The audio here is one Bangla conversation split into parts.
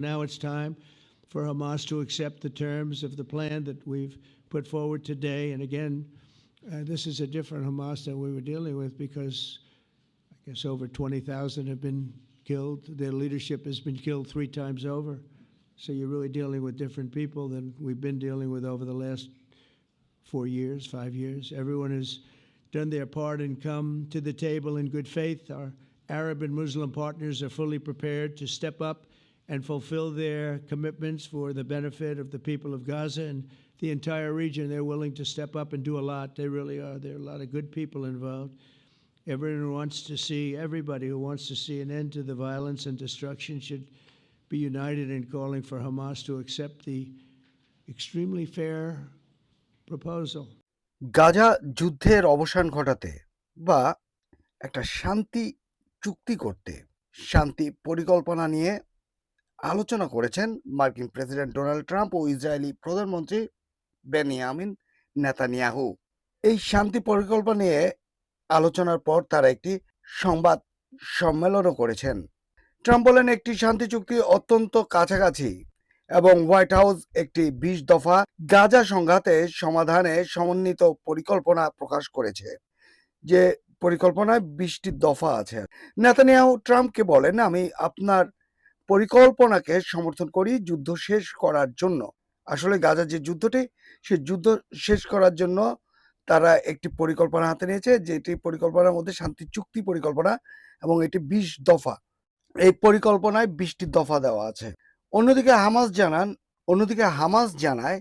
Now it's time for Hamas to accept the terms of the plan that we've put forward today. And again, uh, this is a different Hamas than we were dealing with because I guess over 20,000 have been killed. Their leadership has been killed three times over. So you're really dealing with different people than we've been dealing with over the last four years, five years. Everyone has done their part and come to the table in good faith. Our Arab and Muslim partners are fully prepared to step up and fulfill their commitments for the benefit of the people of Gaza and the entire region. They're willing to step up and do a lot. They really are. There are a lot of good people involved. Everyone who wants to see, everybody who wants to see an end to the violence and destruction should be united in calling for Hamas to accept the extremely fair proposal. Gaza যুদ্ধের অবসান ঘটাতে বা একটা শান্তি চুক্তি করতে শান্তি পরিকল্পনা নিয়ে আলোচনা করেছেন মার্কিন প্রেসিডেন্ট ডোনাল্ড ট্রাম্প ও ইসরায়েলি প্রধানমন্ত্রী বেনিয়ামিন নেতানিয়াহু। এই শান্তি পরিকল্পনা নিয়ে আলোচনার পর তারা একটি সংবাদ সম্মেলনও করেছেন। ট্রাম্প বলেন, একটি শান্তি চুক্তি অত্যন্ত কাছাকাছি এবং হোয়াইট হাউস একটি বিশ দফা গাজা সংঘাতে সমাধানে সমন্বিত পরিকল্পনা প্রকাশ করেছে। যে পরিকল্পনায় বিশটি দফা আছে। নেতানিয়াহু ট্রাম্পকে বলেন, আমি আপনার পরিকল্পনাকে সমর্থন করি যুদ্ধ শেষ করার জন্য। আসলে গাজার যে যুদ্ধটি, সে যুদ্ধ শেষ করার জন্য তারা একটি পরিকল্পনা হাতে নিয়েছে যেটি পরিকল্পনার মধ্যে শান্তি চুক্তি পরিকল্পনা এবং এটি বিশ দফা। এই পরিকল্পনায় বিশটি দফা দেওয়া আছে। অন্যদিকে হামাস জানান, অন্যদিকে হামাস জানায়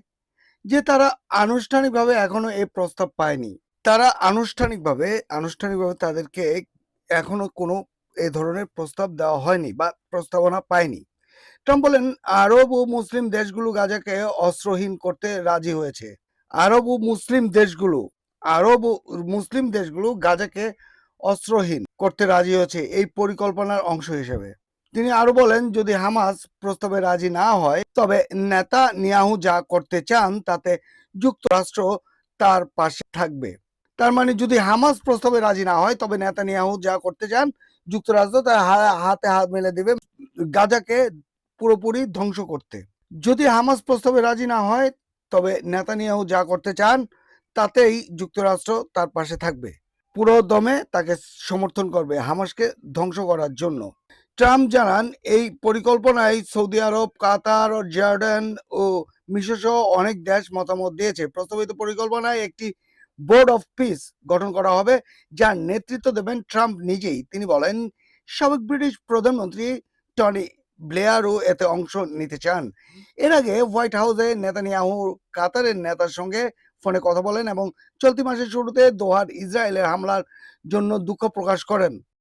যে তারা আনুষ্ঠানিকভাবে এখনও এই প্রস্তাব পায়নি। তারা আনুষ্ঠানিকভাবে আনুষ্ঠানিকভাবে তাদেরকে এখনও কোনো এ ধরনের প্রস্তাব দেওয়া হয়নি বা প্রস্তাবনা পায়নি। ট্রাম্প বলেন, আরব ও মুসলিম দেশগুলো গাজাকে অস্ত্রহীন করতে রাজি হয়েছে। আরব ও মুসলিম দেশগুলো, আরব ও মুসলিম দেশগুলো গাজাকে অস্ত্রহীন করতে রাজি হয়েছে এই পরিকল্পনার অংশ হিসেবে। তিনি আরও বলেন, যদি হামাস প্রস্তাবে রাজি না হয়, তবে নেতা নিয়াহু যা করতে চান তাতে যুক্তরাষ্ট্র তার পাশে থাকবে। তার মানে যদি হামাস প্রস্তাবে রাজি না হয়, তবে নেতা নিয়াহু যা করতে চান যুক্তরাষ্ট্র তার হাতে হাত মেলে দেবে গাজাকে পুরোপুরি ধ্বংস করতে। যদি হামাস প্রস্তাবে রাজি না হয়, তবে নেতানিয়াহু যা করতে চান, তাতেই যুক্তরাষ্ট্র তার পাশে থাকবে। পুরো দমে তাকে সমর্থন করবে হামাসকে ধ্বংস করার জন্য। ট্রাম্প জানান, এই পরিকল্পনায় সৌদি আরব, কাতার ও জর্ডান ও মিশর সহ অনেক দেশ মতামত দিয়েছে। প্রস্তাবিত পরিকল্পনায় একটি বোর্ড অফ পিস গঠন করা হবে, যার নেতৃত্ব দেবেন ট্রাম্প নিজেই। তিনি বলেন, সাবেক ব্রিটিশ প্রধানমন্ত্রী টনি ব্লেয়ারও এতে অংশ নিতে চান। এর আগে হোয়াইট হাউসে নেতানিয়াহু কাতারের নেতার সঙ্গে ফোনে কথা বলেন এবং চলতি মাসের শুরুতে দোহার ইসরায়েলের হামলার জন্য দুঃখ প্রকাশ করেন।